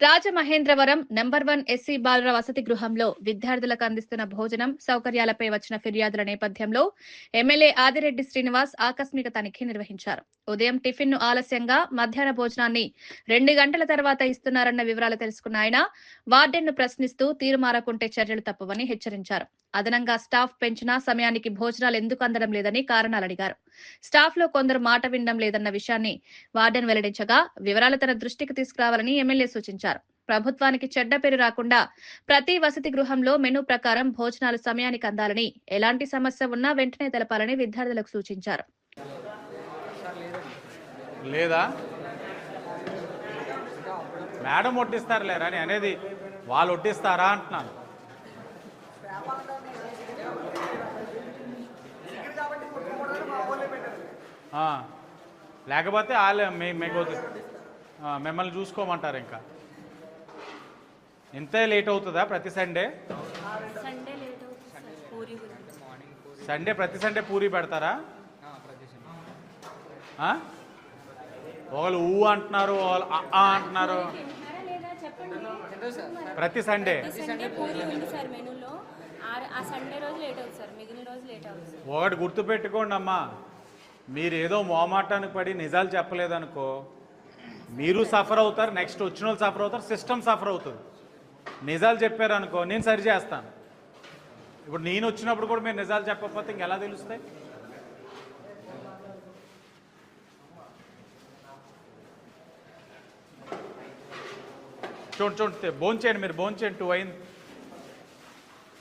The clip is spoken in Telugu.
రాజమహేంద్రవరం నెంబర్ వన్ ఎస్సీ బాలుర వసతి గృహంలో విద్యార్థులకు అందిస్తున్న భోజనం సౌకర్యాలపై వచ్చిన ఫిర్యాదుల నేపథ్యంలో ఎమ్మెల్యే ఆదిరెడ్డి శ్రీనివాస్ ఆకస్మిక తనిఖీ నిర్వహించారు. ఉదయం టిఫిన్ను ఆలస్యంగా మధ్యాహ్న భోజనాన్ని రెండు గంటల తర్వాత ఇస్తున్నారన్న వివరాలు తెలుసుకున్న ఆయన వార్డెన్ను ప్రశ్నిస్తూ తీరు మారకుంటే చర్యలు తప్పవని హెచ్చరించారు. అదనంగా స్టాఫ్ పెంచినా సమయానికి భోజనాలు ఎందుకు అందడం లేదని కారణాలు అడిగారు. స్టాఫ్లో కొందరు మాట వినడం లేదన్న విషయాన్ని వార్డెన్ వెల్లడించగా వివరాలు తన దృష్టికి తీసుకురావాలని ఎమ్మెల్యే సూచించారు. ప్రభుత్వానికి చెడ్డ పేరు రాకుండా ప్రతి వసతి గృహంలో మెనూ ప్రకారం భోజనాలు సమయానికి అందాలని ఎలాంటి సమస్య ఉన్నా వెంటనే తెలపాలని విద్యార్థులకు సూచించారు. లేదా? మేడం అనేది వాళ్ళు ఒట్టిస్తారా అంటున్నాను లేకపోతే వాళ్ళే మీ- మీకు మిమ్మల్ని చూసుకోమంటారు ఇంకా. ఇంతే లేట్ అవుతుందా ప్రతి సండే సండే ప్రతి సండే పూరి పెడతారా? ఆ? ఒకళ్ళు ఊ అంటున్నారు ఒకళ్ళు ఆ ఆ అంటున్నారు. ప్రతి సండే ఈ ఆ సండే రోజు లేట్ అవుతుంది సార్. మిగిలిన రోజు లేట్ అవుతుంది సార్. ఒకటి గుర్తుపెట్టుకోండి అమ్మా మీరు ఏదో మోమాటానికి పడి నిజాలు చెప్పలేదనుకో మీరు సఫర్ అవుతారు నెక్స్ట్ వచ్చిన వాళ్ళు సఫర్ అవుతారు సిస్టమ్ సఫర్ అవుతుంది. నిజాలు చెప్పారనుకో నేను సరి చేస్తాను. ఇప్పుడు నేను వచ్చినప్పుడు కూడా మీరు నిజాలు చెప్పకపోతే ఇంకెలా తెలుస్తాయి? చూడండి చూడండి భోంచేయండి మీరు భోంచేయండి టూ అయింది.